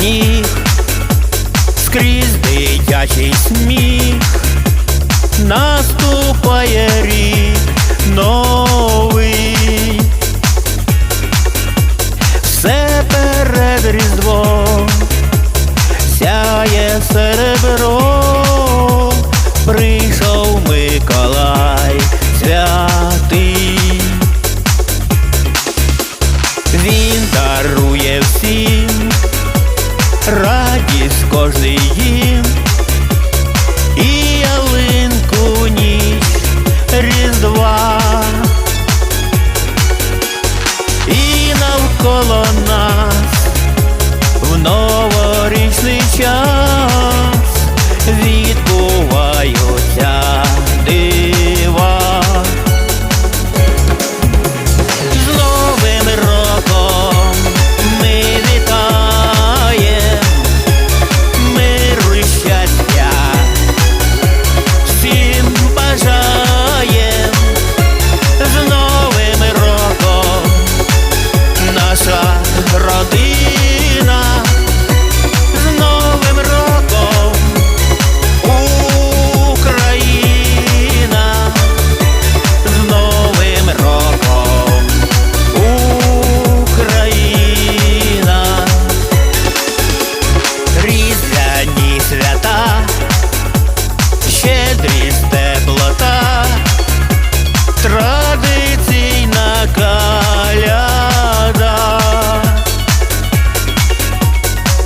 сніг, скрізь дитячий сміх, наступає рік новий, все перед різдвом сяє серед. традиційна каляда,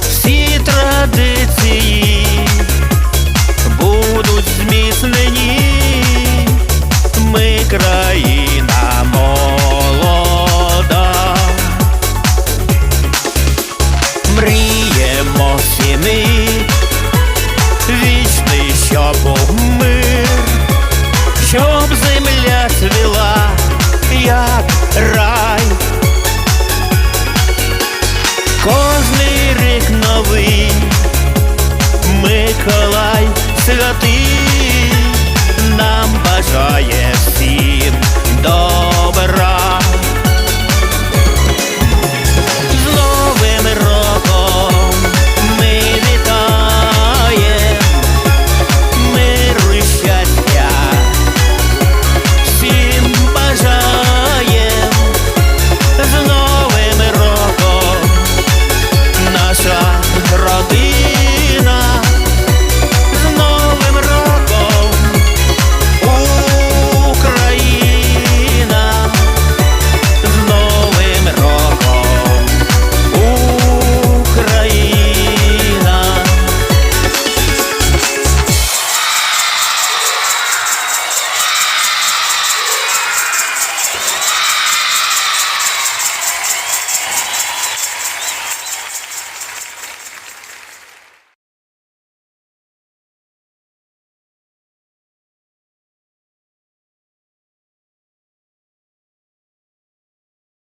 всі традиції будуть зміцнені, ми країна молода, мріємо всі